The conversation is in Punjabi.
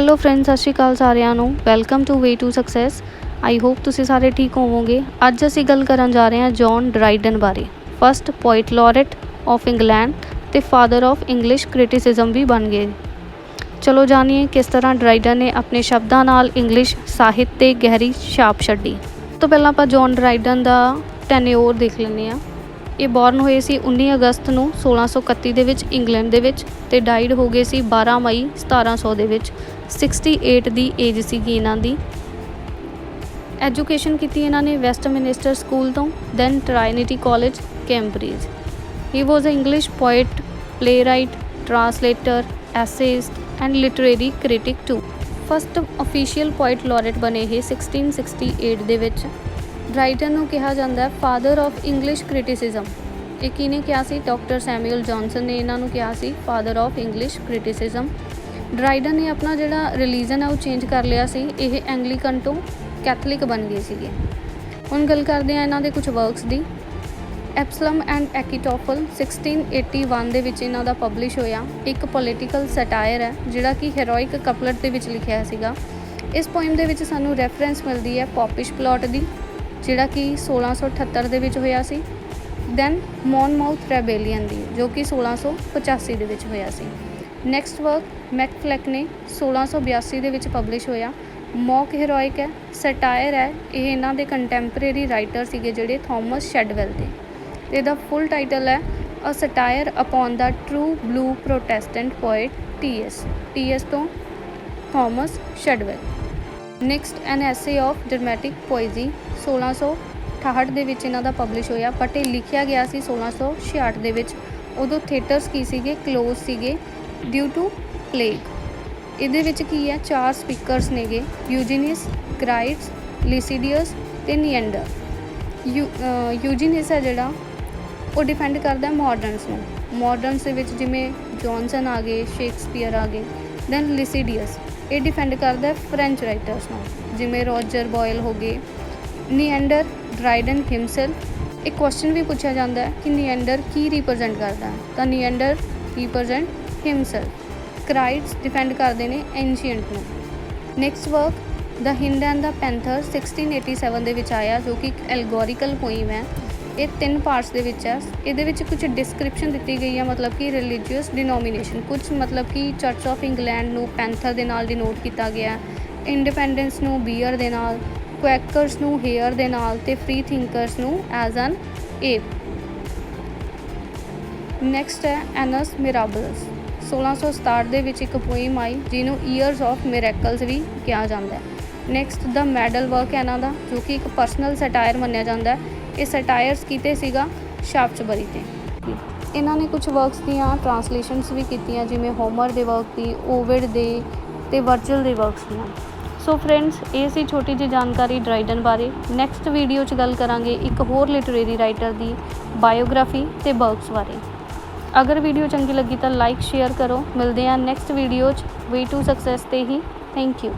ਹੈਲੋ ਫਰੈਂਡਸ ਸਤਿ ਸ਼੍ਰੀ ਅਕਾਲ ਸਾਰਿਆਂ ਨੂੰ। Welcome to way to success I hope ਤੁਸੀਂ ਸਾਰੇ ਠੀਕ ਹੋਵੋਗੇ। ਅੱਜ ਅਸੀਂ ਗੱਲ ਕਰਨ ਜਾ ਰਹੇ ਹਾਂ ਜੌਨ ਡਰਾਈਡਨ ਬਾਰੇ। First poet laureate of England ਤੇ ਫਾਦਰ ਆਫ ਇੰਗਲਿਸ਼ ਕ੍ਰਿਟਿਸਿਜ਼ਮ ਵੀ ਬਣ ਗਏ। ਚਲੋ ਜਾਣੀਏ ਕਿਸ ਤਰ੍ਹਾਂ ਡਰਾਈਡਨ ਨੇ ਆਪਣੇ ਸ਼ਬਦਾਂ ਨਾਲ ਇੰਗਲਿਸ਼ ਸਾਹਿਤ ਤੇ ਗਹਿਰੀ ਛਾਪ ਛੱਡੀ। ਸਭ ਤੋਂ ਪਹਿਲਾਂ ਆਪਾਂ ਜੌਨ ਡਰਾਈਡਨ ਦਾ ਟੈਨਿਓਰ ਦੇਖ ਲੈਂਦੇ ਹਾਂ। ਇਹ ਬੌਰਨ ਹੋਏ ਸੀ 19 ਅਗਸਤ ਨੂੰ 1631 ਦੇ ਵਿੱਚ ਇੰਗਲੈਂਡ ਦੇ ਵਿੱਚ ਤੇ ਡਾਈਡ ਹੋ ਗਏ ਸੀ 12 ਮਈ 1700 ਦੇ ਵਿੱਚ। 68 ਦੀ ਏਜ ਸੀਗੀ ਇਹਨਾਂ ਦੀ। ਐਜੂਕੇਸ਼ਨ ਕੀਤੀ ਇਹਨਾਂ ਨੇ ਵੈਸਟਮਿਨਿਸਟਰ ਸਕੂਲ ਤੋਂ then Trinity College Cambridge he was a English poet playwright, translator, essayist and literary critic to first official poet laureate ਬਣੇ ਇਹ 1668 ਦੇ ਵਿੱਚ। ਡਰਾਈਟਨ ਨੂੰ ਕਿਹਾ ਜਾਂਦਾ ਹੈ ਫਾਦਰ ਆਫ ਇੰਗਲਿਸ਼ ਕ੍ਰਿਟਿਸਿਜ਼ਮ ਇਹ ਕਿਹਨੇ ਕਿਹਾ ਸੀ, ਡਾਕਟਰ ਸੈਮੂਅਲ ਜੌਨਸਨ ਨੇ ਇਹਨਾਂ ਨੂੰ ਕਿਹਾ ਸੀ father of English criticism Dryden ਨੇ ਆਪਣਾ ਜਿਹੜਾ ਰਿਲੀਜਨ ਹੈ ਉਹ ਚੇਂਜ ਕਰ ਲਿਆ ਸੀ। ਇਹ ਐਂਗਲੀਕਨ ਤੋਂ ਕੈਥੋਲਿਕ ਬਣ ਗਏ ਸੀਗੇ। ਹੁਣ ਗੱਲ ਕਰਦੇ ਆ ਇਹਨਾਂ ਦੇ ਕੁਝ ਵਰਕਸ ਦੀ। ਐਪਸਲਮ ਐਂਡ ਐਕੀਟੋਫਲ 1681 ਦੇ ਵਿੱਚ ਇਹਨਾਂ ਦਾ ਪਬਲਿਸ਼ ਹੋਇਆ। ਇੱਕ ਪੋਲੀਟੀਕਲ ਸਟਾਇਰ ਹੈ, ਜਿਹੜਾ ਕਿ ਹੈਰੋਇਕ ਕਪਲਟ ਦੇ ਵਿੱਚ ਲਿਖਿਆ ਸੀਗਾ। ਇਸ ਪੋਇਮ ਦੇ ਵਿੱਚ ਸਾਨੂੰ ਰੈਫਰੈਂਸ ਮਿਲਦੀ ਹੈ ਪੌਪਿਸ਼ ਪਲਾਟ ਦੀ। ਜਿਹੜਾ ਕਿ 1678 ਦੇ ਵਿੱਚ ਹੋਇਆ ਸੀ। ਦੈਨ ਮੌਨਮਾਊਥ ਰੈਬੇਲੀਅਨ ਦੀ, ਜੋ ਕਿ 1685 ਦੇ ਵਿੱਚ ਹੋਇਆ ਸੀ। ਨੈਕਸਟ ਵਰਕ ਮੈਕਫਲੈਕ ਨੇ 1682 ਦੇ ਵਿੱਚ ਪਬਲਿਸ਼ ਹੋਇਆ। ਮੌਕ ਹੀਰੋਇਕ ਹੈ ਸਟਾਇਰ ਹੈ, ਇਹ ਇਹਨਾਂ ਦੇ ਕੰਟੈਂਪਰੇਰੀ ਰਾਈਟਰ ਸੀਗੇ ਜਿਹੜੇ ਥਾਮਸ ਸ਼ੈਡਵੈਲ ਦੇ। ਤੇ ਇਹਦਾ ਫੁੱਲ ਟਾਈਟਲ ਹੈ a satire upon the true blue protestant poet T S T S ਤੋਂ Thomas Shadwell next an essay of dramatic ਪੋਇਜ਼ੀ 1668 ਦੇ ਵਿੱਚ ਇਹਨਾਂ ਦਾ ਪਬਲਿਸ਼ ਹੋਇਆ ਬਟ ਇਹ ਲਿਖਿਆ ਗਿਆ ਸੀ 1666 ਦੇ ਵਿੱਚ। ਉਦੋਂ ਥੀਏਟਰਸ ਕੀ ਸੀਗੇ? ਕਲੋਜ਼ ਸੀਗੇ ਡਿਊ ਟੂ ਪਲੇਗ ਇਹਦੇ ਵਿੱਚ ਕੀ ਹੈ? ਚਾਰ ਸਪੀਕਰਸ ਨੇਗੇ ਯੂਜੀਨਿਸ ਕ੍ਰਾਈਟਸ ਲਿਸੀਡੀਅਸ ਤੇ ਨੀਐਂਡਰ ਯੂਜੀਨਿਸ ਹੈ ਜਿਹੜਾ, ਉਹ ਡਿਫੈਂਡ ਕਰਦਾ ਹੈ ਮਾਡਰਨਸ ਨੂੰ। ਮਾਡਰਨਸ ਦੇ ਵਿੱਚ ਜਿਵੇਂ ਜੌਨਸਨ ਆ ਗਏ ਸ਼ੇਕਸਪੀਅਰ ਆ ਗਏ ਦੈਨ ਲਿਸੀਡੀਅਸ ਇਹ ਡਿਫੈਂਡ ਕਰਦਾ ਹੈ ਫ੍ਰੈਂਚ ਰਾਈਟਰਸ ਨੂੰ। ਜਿਵੇਂ ਰੋਜਰ ਬੋਇਲ ਹੋ ਗਏ, ਨੀਐਂਡਰ ਡਰਾਈਡਨ ਹਿਮਸੈਲਫ ਇੱਕ ਕੁਐਸਚਨ ਵੀ ਪੁੱਛਿਆ ਜਾਂਦਾ ਹੈ ਕਿ ਨੀਐਂਡਰ ਕੀ ਰਿਪਰੈਜ਼ੈਂਟ ਕਰਦਾ ਹੈ। ਤਾਂ ਨੀਐਂਡਰ ਰਿਪਰੈਜ਼ੈਂਟ ਹਿਮਸੈਲਫ ਕ੍ਰਾਈਟਸ ਡਿਫੈਂਡ ਕਰਦੇ ਨੇ ਐਂਸ਼ੀਅੰਟ ਨੂੰ। Next work the Hind and the Panther 1687 ਦੇ ਵਿੱਚ ਆਇਆ, ਜੋ ਕਿ ਇੱਕ ਐਲਗੋਰੀਕਲ ਪੋਇਮ ਹੈ। ਇਹ ਤਿੰਨ ਪਾਰਟਸ ਦੇ ਵਿੱਚ ਹੈ ਇਹਦੇ ਵਿੱਚ ਕੁਝ ਡਿਸਕ੍ਰਿਪਸ਼ਨ ਦਿੱਤੀ ਗਈ ਹੈ ਮਤਲਬ ਕਿ ਰਿਲੀਜੀਅਸ ਡਿਨੋਮੀਨੇਸ਼ਨ ਕੁਝ ਮਤਲਬ ਕਿ ਚਰਚ ਆਫ ਇੰਗਲੈਂਡ ਨੂੰ ਪੈਂਥਰ ਦੇ ਨਾਲ ਡਿਨੋਟ ਕੀਤਾ ਗਿਆ ਇੰਡੀਪੈਂਡੈਂਸ ਨੂੰ ਬੀਅਰ ਦੇ ਨਾਲ ਕੁਐਕਰਸ ਨੂੰ ਹੇਅਰ ਦੇ ਨਾਲ ਤੇ ਫ੍ਰੀ ਥਿੰਕਰਸ ਨੂੰ ਐਜ਼ ਐਨ ਏਪ ਨੈਕਸਟ ਹੈ ਐਨਸ ਮਿਰਾਬਲਸ 1667 ਦੇ ਵਿੱਚ ਇੱਕ ਪੋਇਮ ਆਈ, ਜਿਹਨੂੰ ਈਅਰਸ ਆਫ ਮਿਰੈਕਲਸ ਵੀ ਕਿਹਾ ਜਾਂਦਾ ਹੈ। ਨੈਕਸਟ ਦਾ ਮੈਡਲ ਵਰਕ ਹੈ ਇਹਨਾਂ ਦਾ, ਜੋ ਕਿ ਇੱਕ ਪਰਸਨਲ ਸਟਾਇਰ ਮੰਨਿਆ ਜਾਂਦਾ ਹੈ। ਇਹ ਸਟਾਇਰਸ ਕੀਤੇ ਸੀਗਾ ਸ਼ਾਫਚਬਰੀ ਤੇ। ਇਹਨਾਂ ਨੇ ਕੁਝ ਵਰਕਸ ਦੀਆਂ ਟਰਾਂਸਲੇਸ਼ਨਸ ਵੀ ਕੀਤੀਆਂ, ਜਿਵੇਂ ਹੋਮਰ ਦੇ ਵਰਕ ਦੀ ਓਵਿਡ ਦੇ ਤੇ ਵਰਚੁਅਲ ਦੇ ਵਰਕਸ ਦੀਆਂ। ਸੋ ਫਰੈਂਡਸ ਇਹ ਸੀ ਛੋਟੀ ਜਿਹੀ ਜਾਣਕਾਰੀ ਡਰਾਈਡਨ ਬਾਰੇ। ਨੈਕਸਟ ਵੀਡੀਓ 'ਚ ਗੱਲ ਕਰਾਂਗੇ ਇੱਕ ਹੋਰ ਲਿਟਰੇਰੀ ਰਾਈਟਰ ਦੀ ਬਾਇਓਗ੍ਰਾਫੀ ਤੇ ਵਰਕਸ ਬਾਰੇ। ਅਗਰ ਵੀਡੀਓ ਚੰਗੀ ਲੱਗੀ ਤਾਂ ਲਾਈਕ ਸ਼ੇਅਰ ਕਰੋ। ਮਿਲਦੇ ਹਾਂ ਨੈਕਸਟ ਵੀਡੀਓ 'ਚ। ਵੇ ਟੂ ਸਕਸੈਸ ਤੇ ਹੀ। Thank you